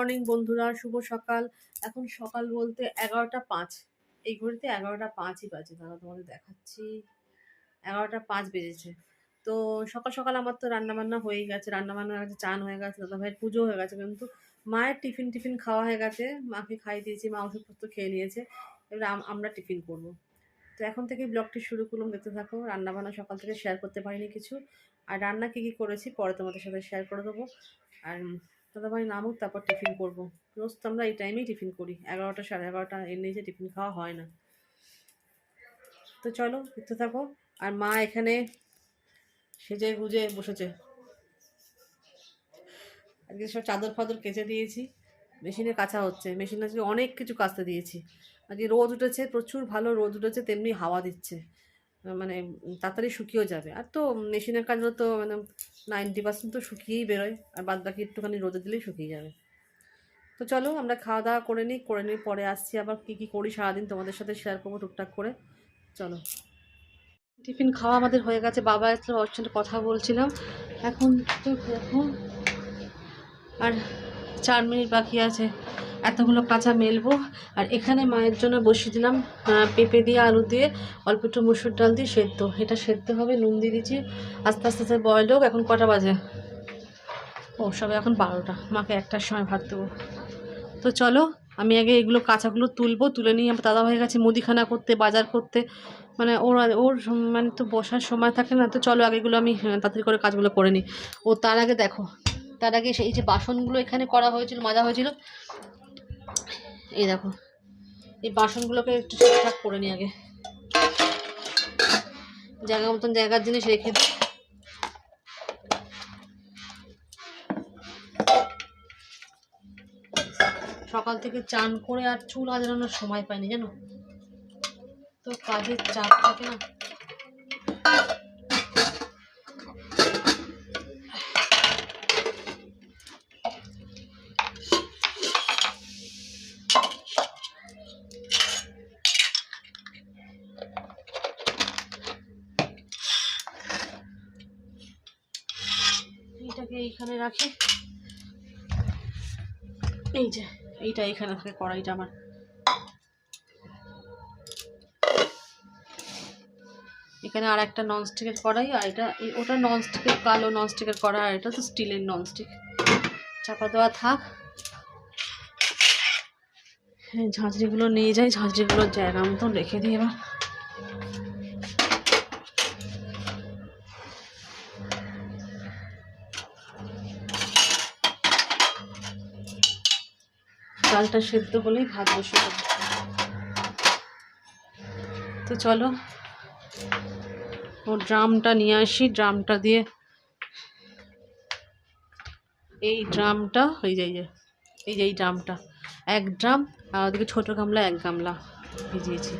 Morning বন্ধুরা। শুভ সকাল। এখন সকাল বলতে এগারোটা পাঁচ। এই ঘড়িতে এগারোটা পাঁচই বাজে, দাদা তোমাদের দেখাচ্ছি। এগারোটা পাঁচ বেজেছে। তো সকাল সকাল আমার তো রান্নাবান্না হয়ে গেছে। রান্নাবান্না হয়ে গেছে চান হয়ে গেছে, দাদা ভাইয়ের পুজো হয়ে গেছে, কিন্তু মায়ের টিফিন টিফিন খাওয়া হয়ে গেছে। মাকে খাইয়ে দিয়েছি, মা ওষুধপত্র খেয়ে নিয়েছে। এবার আমরা টিফিন করব। তো এখন থেকে ব্লগটি শুরু করলাম। দেখতে থাকো, রান্নাবান্না সকাল থেকে শেয়ার করতে পারিনি কিছু। আর রান্না কী কী করেছি, পরে তোমাদের সাথে শেয়ার করে দেবো। আর দাদাভাই নামুক, তারপর টিফিন করব। রোজ তো আমরা এই টাইমেই টিফিন করি। এগারোটা, সাড়ে এগারোটা, এর নিচে টিফিন খাওয়া হয় না। তো চলো, দেখতে থাকো। আর মা এখানে সেজে গুজে বসেছে। আজকে সব চাদর ফাদর কেচে দিয়েছি। মেশিনে কাঁচা হচ্ছে। মেশিনে আজকে অনেক কিছু কাচতে দিয়েছি। আজকে রোদ উঠেছে, প্রচুর ভালো রোদ উঠেছে, তেমনি হাওয়া দিচ্ছে। মানে তাড়াতাড়ি শুকিয়েও যাবে। আর তো মেশিনের কাজগুলো তো মানে নাইনটি পার্সেন্ট তো শুকিয়েই বেরোয়, আর বাদ বাকি একটুখানি রোদে দিলেই শুকিয়ে যাবে। তো চলো, আমরা খাওয়া দাওয়া করে নিই করে নিই পরে আসছি আবার কী কী করি সারাদিন তোমাদের সাথে শেয়ার করব টুকটাক করে। চলো। টিফিন খাওয়া আমাদের হয়ে গেছে, বাবা আসলে ওর সাথে কথা বলছিলাম। এখন তো দেখো, আর চার মিনিট বাকি আছে। এতগুলো কাঁচা মেলবো। আর এখানে মায়ের জন্য বসিয়ে দিলাম পেঁপে দিয়ে আলু দিয়ে অল্প একটু মুসুর ডাল দিয়ে সেদ্ধ। এটা সেদ্ধ হবে নুন দিয়ে দিচ্ছি আস্তে আস্তে আস্তে বয়ল হোক এখন কটা বাজে? ও সবে এখন বারোটা। মাকে একটার সময় ভাত দেবো। তো চলো আমি আগে এগুলো কাঁচাগুলো তুলবো তুলে নিয়ে আমার দাদা হয়ে গেছে মুদিখানা করতে বাজার করতে। মানে ওর ওর মানে তো বসার সময় থাকে না তো চলো আগে এগুলো আমি হ্যাঁ, তাড়াতাড়ি করে কাজগুলো করে নিই। ও তার আগে দেখো তার আগে সেই যে বাসনগুলো এখানে করা হয়েছিল মাজা হয়েছিল এই দেখো। এই বাসনগুলোকে একটু ঠিকঠাক করে নিই আগে। জায়গা মতন জায়গার জিনিস রেখে দিই সকাল থেকে চান করে আর চুল আজরানোর সময় পাইনি জানো? তো কাজের চাপ থাকে না। এইখানে রাখি। এই যে, এইটা এখানে থাকে কড়াইটা আমার। এখানে আর একটা ননস্টিকের কড়াই, আর এটা ওটা ননস্টিকের কালো ননস্টিকের কড়াই আর এটা তো স্টিলের ননস্টিক চাপা দেওয়া থাক। হ্যাঁ ঝাঁঝরিগুলো নিয়ে যাই, ঝাঁঝরিগুলোর জায়গা মতন রেখে দিই এবার। চালটা সেদ্ধ হলেই ভাত বসে তো চলো ও ড্রামটা নিয়ে আসি, ড্রামটা দিয়ে এই ড্রামটা এই যে এই যে এই যে এই ড্রামটা, এক ড্রাম আর ওদিকে ছোটো গামলা, এক গামলা ভিজিয়েছি।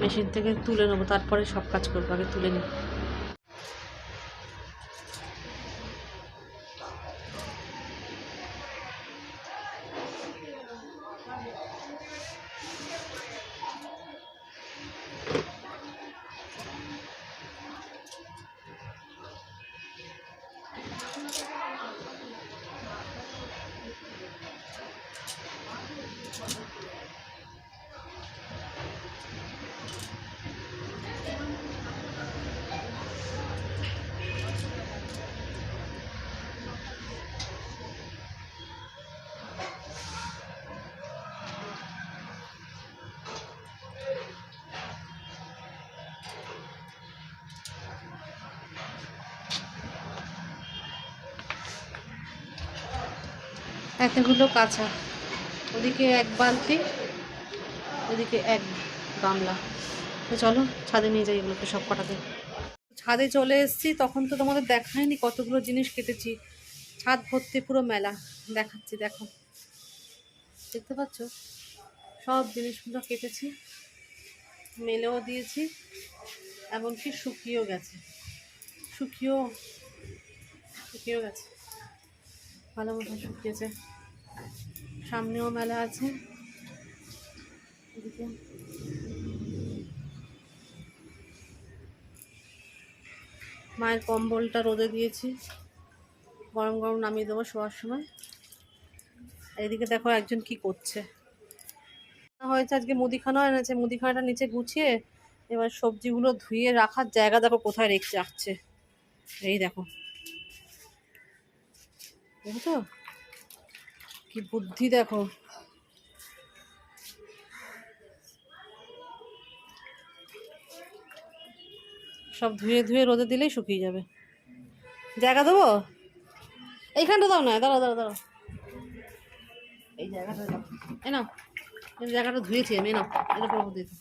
মেশিন থেকে তুলে নেব, তারপরে সব কাজ করব, আগে তুলে নিই। এতগুলো কাঁচা। ওদিকে এক বালতি, ওদিকে এক গামলা। তো চলো, ছাদে নিয়ে যাই এগুলোকে সব কটাতে ছাদে চলে এসেছি, তখন তো তোমাদের দেখায়নি কতগুলো জিনিস কেটেছি। ছাদ ভর্তি পুরো মেলা, দেখাচ্ছি, দেখো। দেখতে পাচ্ছ? সব জিনিসগুলো কেটেছি, মেলেও দিয়েছি, এমনকি শুকিয়েও গেছে। শুকিয়েও শুকিয়েও গেছে। ভালো মতো শুকিয়েছে। সামনেও মেলা আছে। মায়ের কম্বলটা রোদে দিয়েছি। গরম গরম নামিয়ে দেবো শোয়ার সময়। এদিকে দেখো একজন কি করছে। হয়েছে আজকে মুদিখানা এনেছে। মুদিখানাটা নিচে গুছিয়ে এবার সবজিগুলো ধুয়ে রাখার জায়গা দেখো কোথায় রেখে রাখছে এই দেখো। দেখো কি বুদ্ধি দেখো। সব ধুয়ে ধুয়ে রোদে দিলেই শুকিয়ে যাবে। জায়গা দেবো? এইখানটা দাও না, দাঁড়াও দাঁড়াও দাঁড়াও। এই জায়গাটা দাও। নাও, এই জায়গাটা ধুয়েছি আমি, এই করব দিতে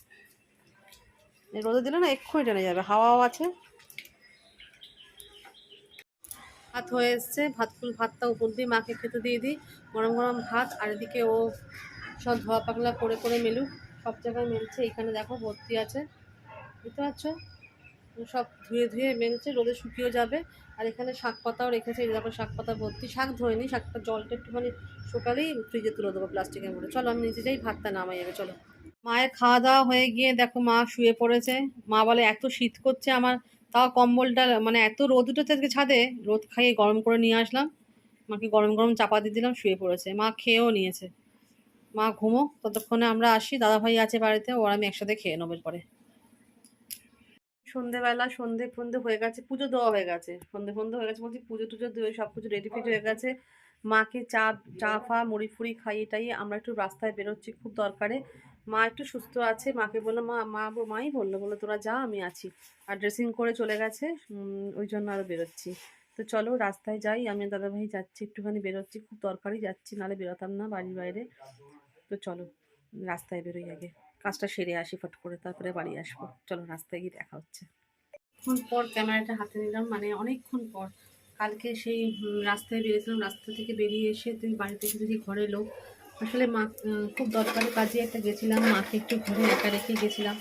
এই রোদে দিলে না এক্ষুনি টেনে যাবে, হাওয়াও আছে। ভাত হয়ে এসছে। ভাত, ফুল ভাতটা উপর দিয়ে মাকে খেতে দিয়ে দিই। গরম গরম ভাত, আর এদিকে ও সব ধোয়া পাকলা করে করে মেলুক। সব জায়গায় মেলছে, এখানে দেখো ভর্তি আছে। বুঝতে পারছ? সব ধুয়ে ধুয়ে মেলছে, রোদে শুকিয়েও যাবে। আর এখানে শাক পাতাও রেখেছে দেখো শাক পাতা ভর্তি। শাক ধোয়নি, শাকটা জলটা একটুখানি শুকালেই ফ্রিজে তুলে দেবো প্লাস্টিকের মধ্যে। চলো, আমি নিচে যাই, ভাতটা নামাই যাবে চলো। মায়ের খাওয়া দাওয়া হয়ে গিয়ে দেখো মা শুয়ে পড়েছে। মা বলে, এত শীত করছে আমার তাও কম্বলটা মানে এত রোদ উঠেছে আজকে ছাদে, রোদ খাইয়ে গরম করে নিয়ে আসলাম। মাকে গরম গরম চাপা দিয়ে দিলাম, শুয়ে পড়েছে। মা খেয়েও নিয়েছে। মা ঘুমো, ততক্ষণে আমরা আসি। দাদাভাই আছে বাড়িতে, ওর আমি একসাথে খেয়ে নেব পরে সন্ধেবেলা, সন্ধে ফন্ধে হয়ে গেছে, পুজো দেওয়া হয়ে গেছে। সন্ধে ফন্ধে হয়ে গেছে বলছি, পুজো টুজো দিয়ে সব কিছু রেডি ফেডি হয়ে গেছে। মাকে চা চা ফা, মুড়ি ফুড়ি খাইয়ে টাইয়ে আমরা একটু রাস্তায় বেরোচ্ছি, খুব দরকারে। মা একটু সুস্থ আছে, মাকে বলল, মা মা মাই বলল বলল, তোরা যা, আমি আছি। আর ড্রেসিং করে চলে গেছে ওই জন্য আরও বেরোচ্ছি। তো চলো রাস্তায় যাই আমি দাদাভাই যাচ্ছি, একটুখানি বেরোচ্ছি, খুব দরকারই যাচ্ছি, নাহলে বেরোতাম না বাড়ির বাইরে। তো চলো, রাস্তায় বেরোই আগে, কাজটা সেরে আসি ফট করে, তারপরে বাড়ি আসব। চলো রাস্তায় গিয়ে দেখা হচ্ছে। অনেকক্ষণ পর ক্যামেরাটা হাতে নিলাম মানে অনেকক্ষণ পর। কালকে সেই রাস্তায় বেরিয়েছিলাম, রাস্তা থেকে বেরিয়ে এসে তুই বাড়িতে দেখি ঘরে লোক আসলে মা খুব দরকারি কাজে একটা গেছিলাম। মাকে একটু ঘরে একা রেখে গেছিলাম।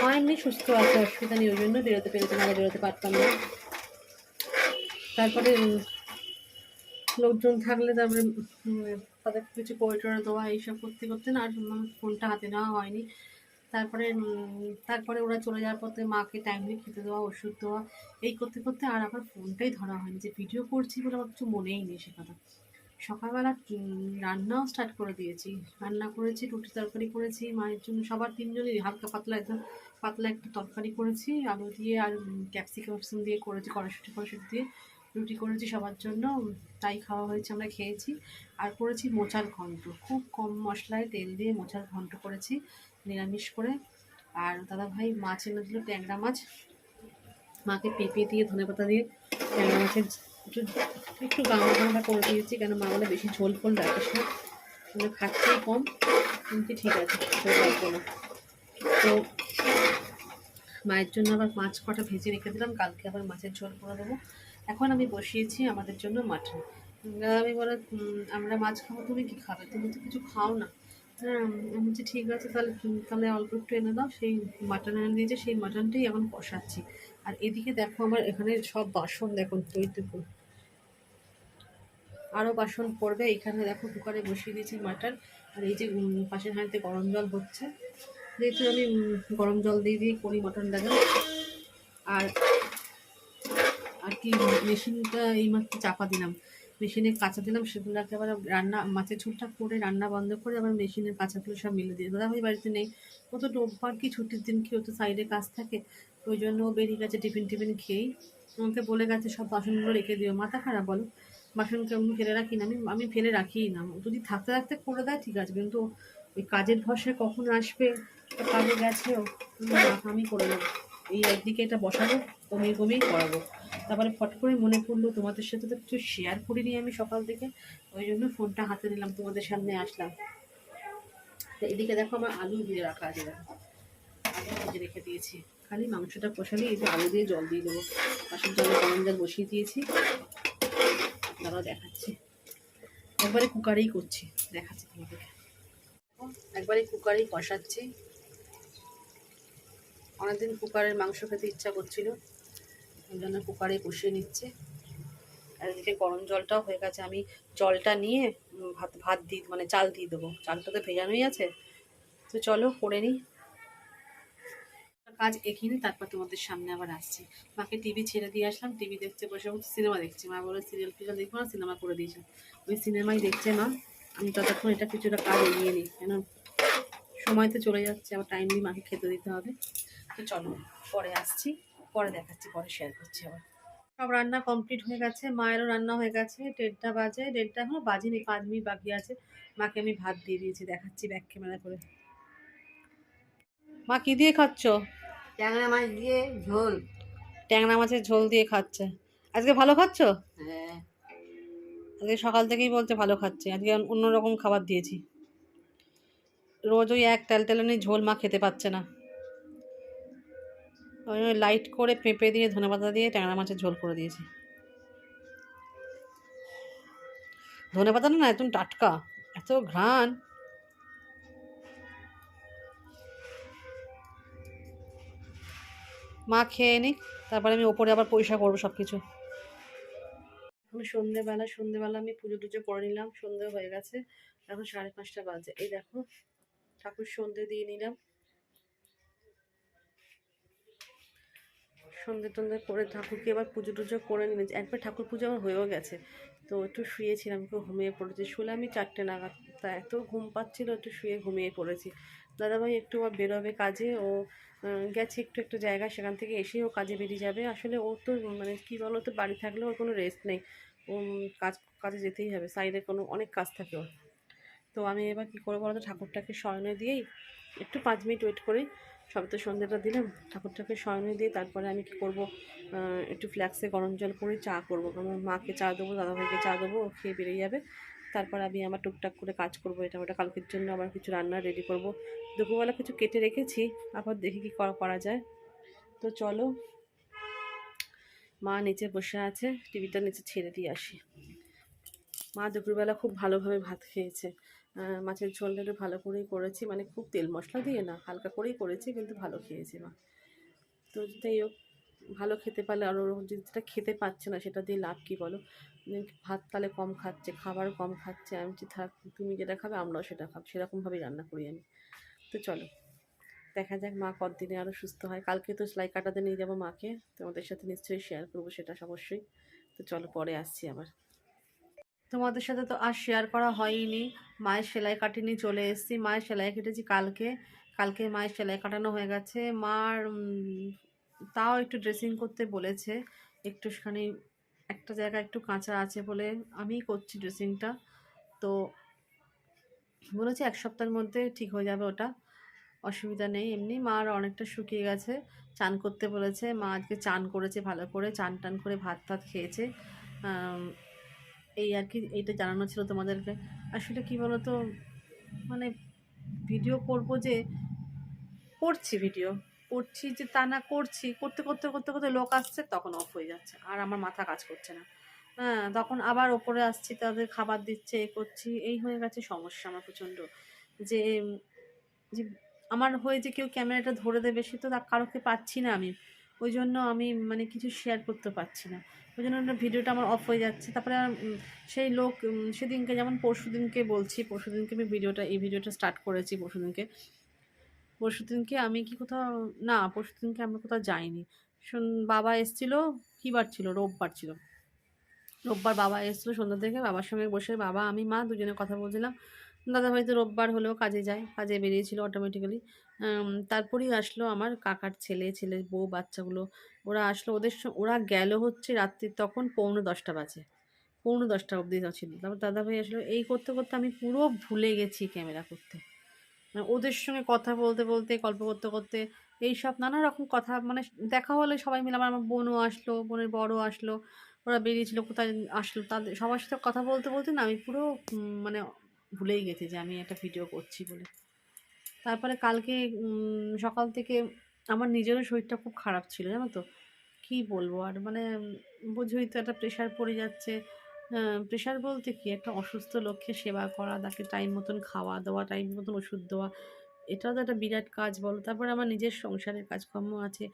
মা এমনি সুস্থ আছে, অসুবিধা নেই, ওই জন্য বেরোতে পেরেছে নাহলে বেরোতে পারতাম না। তারপরে লোকজন থাকলে তারপরে তাদের কিছু করে দেওয়া, এইসব করতে করতে না, আর ফোনটা হাতে নেওয়া হয়নি। তারপরে তারপরে ওরা চলে যাওয়ার পথে মাকে টাইমলি খেতে দেওয়া, ওষুধ দেওয়া, এই করতে করতে আর আমার ফোনটাই ধরা হয়নি। যে ভিডিও করছি বলে আমার কিছু মনেই নেই সে কথা। সকালবেলা রান্নাও স্টার্ট করে দিয়েছি। রান্না করেছি, রুটি তরকারি করেছি, মায়ের জন্য সবার তিনজনই হালকা পাতলা একদম পাতলা একটু তরকারি করেছি, আলু দিয়ে আর ক্যাপসিকাম দিয়ে করেছি কড়াশুটি কড়াশুটি দিয়ে রুটি করেছি সবার জন্য, তাই খাওয়া হয়েছে, আমরা খেয়েছি। আর করেছি মোচার ঘন্ট, খুব কম মশলায় তেল দিয়ে মোচার ঘন্ট করেছি, নিরামিষ করে। আর দাদা ভাই মাছ এনে দিল ট্যাংরা মাছ, মাকে পেঁপে দিয়ে, ধনেপাতা দিয়ে ট্যাংরা মাছের একটু গাঁদা গাঁদা করে দিয়েছি, কেন মা বলে বেশি ঝোল ফোল রাখিস না। মানে খাচ্ছেই কম, কিন্তু ঠিক আছে তো মায়ের জন্য আবার মাছ কটা ভেজে রেখে দিলাম, কালকে আবার মাছের ঝোল করে দেবো। এখন আমি বসিয়েছি আমাদের জন্য মাটন। আমি বলে আমরা মাছ খাব, তুমি কি খাবে? তুমি তো কিছু খাও না। হ্যাঁ আমি বলছি, ঠিক আছে, তাহলে তাহলে অল্প একটু এনে দাও, সেই মাটন এনে দিয়েছে, সেই মাটনটাই এখন কষাচ্ছি। আর এদিকে দেখো আমার এখানে সব বাসন, দেখুন তৈটুকু আরও বাসন পড়বে। এখানে দেখো কুকারে বসিয়ে দিয়েছি মাটন। আর এই যে পাশের হাঁড়িতে গরম জল হচ্ছে। যেহেতু আমি গরম জল দিয়ে দিয়ে করি মাটনটাকে আর আর কি, মেশিনটা এইমাত্র চাপা দিলাম। মেশিনে কাঁচা দিলাম সেগুলো একেবারে রান্না, মাছের ঝোলটা করে রান্না বন্ধ করে আবার মেশিনের কাঁচাগুলো সব মিলে দিয়ে দাদা ভাই বাড়িতে নেই। ও তো রোববার কি ছুটির দিন কি, ও তো সাইডে কাজ থাকে। ওই জন্য ও বেরিয়ে গেছে টিফিন টিফিন খেয়েই। আমাকে বলে গেছে, সব বাসনগুলো রেখে দিও। মাথা খারাপ বলো। বাসনকে আমি ফেলে রাখি না, আমি আমি ফেলে রাখিই না। যদি থাকতে থাকতে করে দেয়, ঠিক আছে, কিন্তু ওই কাজের ভরসায় কখন আসবে কাজে গেছেও আমি করে নেব। এই একদিকে এটা বসাবো, কমিয়ে কমিয়ে করাবো। তারপরে ফট করে মনে পড়ল, তোমাদের সাথে তো কিছু শেয়ার করিনি আমি সকাল থেকে, ওই জন্য ফোনটা হাতে নিলাম, তোমাদের সামনে আসলাম। তো এদিকে দেখো আমার আলু দিয়ে রাখা আছে, দেখো। আলু ভেজে রেখে দিয়েছি। খালি মাংসটা কষালে এই যে আলু দিয়ে জল দিয়ে দেবো। পাশের জল বসিয়ে দিয়েছি। তারাও দেখাচ্ছি। একবারে কুকারেই করছি, দেখাচ্ছি তোমাদেরকে। একবারে কুকারেই কষাচ্ছি। অনেকদিন কুকারের মাংস খেতে ইচ্ছা করছিল, ওই জন্য কুকারে কষিয়ে নিচ্ছে। আর এদিকে গরম জলটাও হয়ে গেছে, আমি জলটা নিয়ে ভাত ভাত দিই মানে চাল দিয়ে দেবো। চালটা তো ভেজানোই আছে। তো চলো করে নিই। কাজ এখানে তারপর তোমাদের সামনে আবার আসছি। মাকে টিভি ছেড়ে দিয়ে আসলাম টিভি দেখতে বসে বসে সিনেমা দেখছি। মা বলে সিরিয়াল ফিরিয়াল দেখব না সিনেমা করে দিয়েছে ওই সিনেমাই দেখছে মা। আমি ততক্ষণ এটা কিছুটা কাজ এগিয়ে নিই, কেন? সময় তো চলে যাচ্ছে, আবার টাইমলি মাকে খেতে দিতে হবে। তো চলো, পরে আসছি, পরে দেখাচ্ছি, পরে শেয়ার করছি আবার। সব রান্না কমপ্লিট হয়ে গেছে, মায়েরও রান্না হয়ে গেছে, দেড়টা বাজে, দেড়টা এখনও বাজিনি, পাঁচ মিনিট বাকি আছে। মাকে আমি ভাত দিয়ে দিয়েছি, দেখাচ্ছি ব্যাক ক্যামেরা করে। মা কী দিয়ে খাচ্ছ? ট্যাংরা মাছ দিয়ে ঝোল। ট্যাংরা মাছের ঝোল দিয়ে খাচ্ছে। আজকে ভালো খাচ্ছ? হ্যাঁ। আজকে সকাল থেকেই বলছে ভালো খাচ্ছে। আজকে অন্যরকম খাবার দিয়েছি। রোজ ওই এক তেল তেলতেলানি ঝোল মা খেতে পাচ্ছে না। ওই লাইট করে পেঁপে দিয়ে ধনেপাতা দিয়ে ট্যাংরা মাছের ঝোল করে দিয়েছি। ধনেপাতা না একদম টাটকা। এত ঘ্রাণ। মা খেয়ে নিক, তারপরে আমি ওপরে আবার পরিষ্কার করব সব কিছু এখন সন্ধেবেলা সন্ধেবেলা আমি পুজো টুজো করে নিলাম, সন্ধে হয়ে গেছে, এখন সাড়ে পাঁচটা বাজে। এই দেখো, ঠাকুর সন্ধে দিয়ে নিলাম। সন্ধে টন্ধে করে ঠাকুরকে এবার পুজো টুজো করে নিয়েছি একবার ঠাকুর পুজো আমার হয়েও গেছে, তো একটু শুয়েছিলাম একটু ঘুমিয়ে পড়েছি। শুলে আমি চারটে নাগাদ, তা এত ঘুম পাচ্ছিল, একটু শুয়ে ঘুমিয়ে পড়েছি। দাদাভাই একটু আবার বেরোবে কাজে, ও গেছে একটু, একটা জায়গা সেখান থেকে এসেই ও কাজে বেরিয়ে যাবে। আসলে ও তো মানে কী বলো তো বাড়ি থাকলে ওর কোনো রেস্ট নেই। ও কাজ, কাজে যেতেই হবে। সাইডে কোনো, অনেক কাজ থাকে ওর। তো আমি এবার কী করব বলতো, ঠাকুরটাকে শয়নে দিয়েই একটু পাঁচ মিনিট ওয়েট করি। সবে তো সন্ধ্যেটা দিলাম। ঠাকুরটাকে শয়নে দিয়ে তারপরে আমি কী করব একটু ফ্ল্যাক্সে গরম জল করে চা করব। আমার মাকে চা দেবো, দাদাভাইকে চা দেবো, ও খেয়ে বেরিয়ে যাবে। তারপর আমি আমার টুকটাক করে কাজ করব এটা, ওটা কালকের জন্য আবার কিছু রান্না রেডি করব। দুপুরবেলা কিছু কেটে রেখেছি আবার দেখি কী করা যায়। তো চলো, মা নিচে বসে আছে, টিভিটা নিচে ছেড়ে দিয়ে আসি। মা দুপুরবেলা খুব ভালোভাবে ভাত খেয়েছে। মাছের ঝোলটা ভালো করেই করেছি মানে খুব তেল মশলা দিয়ে না, হালকা করেই করেছি, কিন্তু ভালো খেয়েছি মা। তো যাই হোক, ভালো খেতে পারলে আর ওর যেটা খেতে পাচ্ছে না, সেটা দিয়ে লাভ কী বলো? ভাত তাহলে কম খাচ্ছে খাবার কম খাচ্ছে, আমি থাক, তুমি যেটা খাবে, আমরাও সেটা খাব। সেরকমভাবেই রান্না করি আমি। তো চলো। দেখা যাক মা কতদিনে আরও সুস্থ হয়। কালকে তো সেলাই কাটাতে নিয়ে যাব মাকে। তোমাদের সাথে নিশ্চয়ই শেয়ার করব সেটা অবশ্যই। তো চলো পরে আসছি আবার। তোমাদের সাথে তো আর শেয়ার করা হয়নি। মায়ের সেলাই কাটিনি চলে এসেছি। মায়ের সেলাই কেটেছি কালকে। কালকে মায়ের সেলাই কাটানো হয়ে গেছে। মার তাও একটু ড্রেসিং করতে বলেছে। একটুখানি একটা জায়গা একটু কাঁচা আছে বলে আমিই করছি ড্রেসিংটা তো বলেছে এক সপ্তাহের মধ্যে ঠিক হয়ে যাবে ওটা। অসুবিধা নেই, এমনি মার অনেকটা শুকিয়ে গেছে। চান করতে বলেছে, মা আজকে চান করেছে ভালো করে, চান টান করে ভাত টাত খেয়েছে। এই আর কি, এইটা জানানো ছিল তোমাদেরকে। আসলে কি বলো তো মানে ভিডিও করব যে, করছি ভিডিও করছি যে তা না করছি, করতে করতে করতে করতে লোক আসছে, তখন অফ হয়ে যাচ্ছে। আর আমার মাথা কাজ করছে না। হ্যাঁ তখন আবার ওপরে আসছি, তাদের খাবার দিচ্ছে, এ করছি, এই হয়ে গেছে সমস্যা আমার প্রচণ্ড। যে যে আমার হয়ে যে কেউ ক্যামেরাটা ধরে দেবে, সে তো কারোকে পাচ্ছি না আমি। ওই জন্য আমি মানে কিছু শেয়ার করতে পারছি না। ওই জন্য ভিডিওটা আমার অফ হয়ে যাচ্ছে। তারপরে সেই লোক সেদিনকে যেমন পরশু দিনকে বলছি পরশু দিনকে আমি ভিডিওটা, এই ভিডিওটা স্টার্ট করেছি পরশু দিনকে পরশু দিনকে আমি কি কোথাও, না পরশু দিনকে আমরা কোথাও যাইনি। শুন, বাবা এসছিল, কী বার ছিল? রোববার ছিল। রোববার বাবা এসেছিল সন্ধ্যা থেকে, বাবার সঙ্গে বসে বাবা, আমি, মা দুজনে কথা বলছিলাম। দাদা ভাই তো রোববার হলেও কাজে যায়, কাজে বেরিয়েছিল অটোমেটিক্যালি তারপরেই আসলো আমার কাকার ছেলে, ছেলের বউ, বাচ্চাগুলো। ওরা আসলো, ওদের ওরা গেল হচ্ছে রাত্রি, তখন পৌনে দশটা বাজে। পৌনে দশটা অবধি ছিল। তারপর দাদা ভাই আসলো, এই করতে করতে আমি পুরো ভুলে গেছি ক্যামেরা করতে। মানে ওদের সঙ্গে কথা বলতে বলতে, গল্প করতে করতে, এইসব নানা রকম কথা মানে দেখা হলে সবাই মিলে আমার আমার বোনও আসলো, বোনের বড়ও আসলো। ওরা বেরিয়েছিল, কোথায় আসলো, তাদের, সবার সাথে কথা বলতে বলতে না আমি পুরো মানে ভুলেই গেছি যে আমি একটা ভিডিও করছি বলে। তারপরে কালকে সকাল থেকে আমার নিজেরও শরীরটা খুব খারাপ ছিল, জানো তো? কী বলব আর মানে বোঝোই তো একটা প্রেশার পড়ে যাচ্ছে। প্রেশার বলতে কি? একটা অসুস্থ লোককে সেবা করা, তাকে টাইম মতন খাওয়া দাওয়া টাইম মতন ওষুধ দেওয়া এটাও তো একটা বিরাট কাজ বলো? তারপরে আমার নিজের সংসারের কাজকর্ম আছে।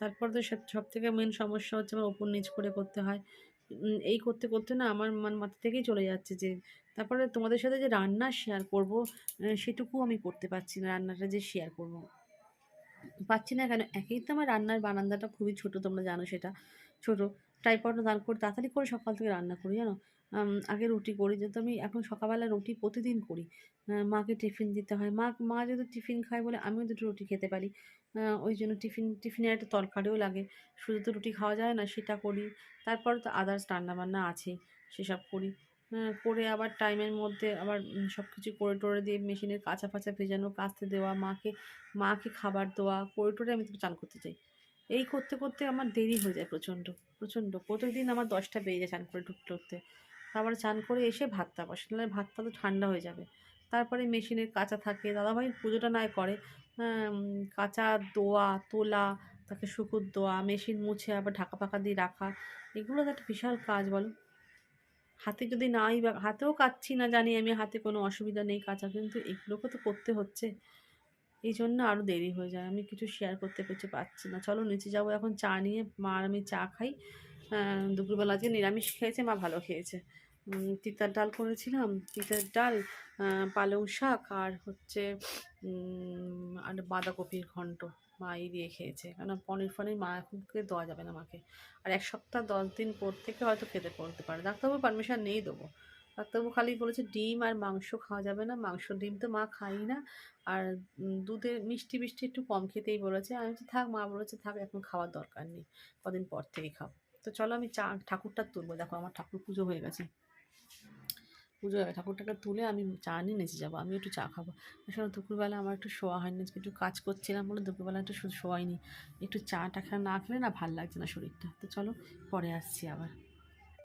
তারপর তো সব থেকে মেন সমস্যা হচ্ছে আমার ওপর নিচ করে করতে হয়। এই করতে করতে না আমার মানে মাথা থেকেই চলে যাচ্ছে যে, তারপরে তোমাদের সাথে যে রান্না শেয়ার করব সেটুকু আমি করতে পারছি না, রান্নাটা যে শেয়ার করব। পাচ্ছি না কেন? একেই তো আমার রান্নার বারান্দাটা খুবই ছোট, তোমরা জানো সেটা। ছোট। ট্রাইপডটা দান করে, তাড়াতাড়ি করে সকাল থেকে রান্না করি, জানো? আগে রুটি করি। যেহেতু আমি এখন সকালবেলা রুটি প্রতিদিন করি। মাকে টিফিন দিতে হয়। মা মা যেহেতু টিফিন খায় বলে আমিও দুটো রুটি খেতে পারি। ওই জন্য টিফিন, টিফিনের একটা তরকারিও লাগে। শুধু তো রুটি খাওয়া যায় না, সেটা করি। তারপর তো আদার্স রান্নাবান্না আছে সেসব করি। করে আবার টাইমের মধ্যে আবার সব কিছু করে টোরে দিয়ে মেশিনের কাঁচা ফাঁচা ভেজানো কাচতে দেওয়া, মাকে মাকে খাবার দেওয়া, করে টোরে আমি তো চান করতে চাই। এই করতে করতে আমার দেরি হয়ে যায় প্রচণ্ড প্রচণ্ড। প্রতিদিন আমার দশটা বেজে যায় চান করে ঢুকতে উঠতে তারপরে চান করে এসে ভাতটা বসে। নাহলে ভাতটা তো ঠান্ডা হয়ে যাবে। তারপরে মেশিনের কাঁচা থাকে। দাদাভাই পুজোটা নয় করে। কাঁচা দোয়া, তোলা, তাকে শুকুর দেওয়া মেশিন মুছে আবার ঢাকা পাকা দিয়ে রাখা এগুলো তো একটা বিশাল কাজ বলো। হাতে যদি নাই বা, হাতেও কাচ্ছি না জানি আমি, হাতে কোনো অসুবিধা নেই কাঁচা, কিন্তু এগুলোকে তো করতে হচ্ছে। এই জন্য আরও দেরি হয়ে যায়। আমি কিছু শেয়ার করতে কিছু পাচ্ছি না। চলো নিচে যাব এখন, চা নিয়ে। মা আর আমি চা খাই। দুপুরবেলা আজকে নিরামিষ খেয়েছে, মা ভালো খেয়েছে। তিতার ডাল করেছিলাম, তিতার ডাল পালং শাক আর হচ্ছে আর বাঁধাকপির ঘন্ট মা এই দিয়ে খেয়েছে। কেন পনির ফনির মা এখনকে দেওয়া যাবে না মাকে। আর এক সপ্তাহ, দশ দিন পর থেকে হয়তো খেতে পড়তে পারে। ডাক্তারবাবু পারমিশন নেই দেবো। ডাক্তারবাবু খালি বলেছে, ডিম আর মাংস খাওয়া যাবে না। মাংস ডিম তো মা খাই না। আর দুধে মিষ্টি মিষ্টি একটু কম খেতেই বলেছে। আমি বলছি, থাক মা, বলেছে, থাক, এখন খাওয়ার দরকার নেই। কদিন পর থেকে খাও তো চলো আমি চা, ঠাকুরটা তুলবো। দেখো আমার ঠাকুর পুজো হয়ে গেছে। পুজো হয়ে ঠাকুরটাকে তুলে আমি চা নিয়ে নেচে যাব। আমি একটু চা খাব। আসলে দুপুরবেলা আমার একটু শোয়া হয়নি। আজকে একটু কাজ করছিলাম বলে দুপুরবেলা একটু শোয়াইনি। একটু চাটা খা না খেলে না ভালো লাগছে না শরীরটা। তো চলো, পরে আসছি আবার।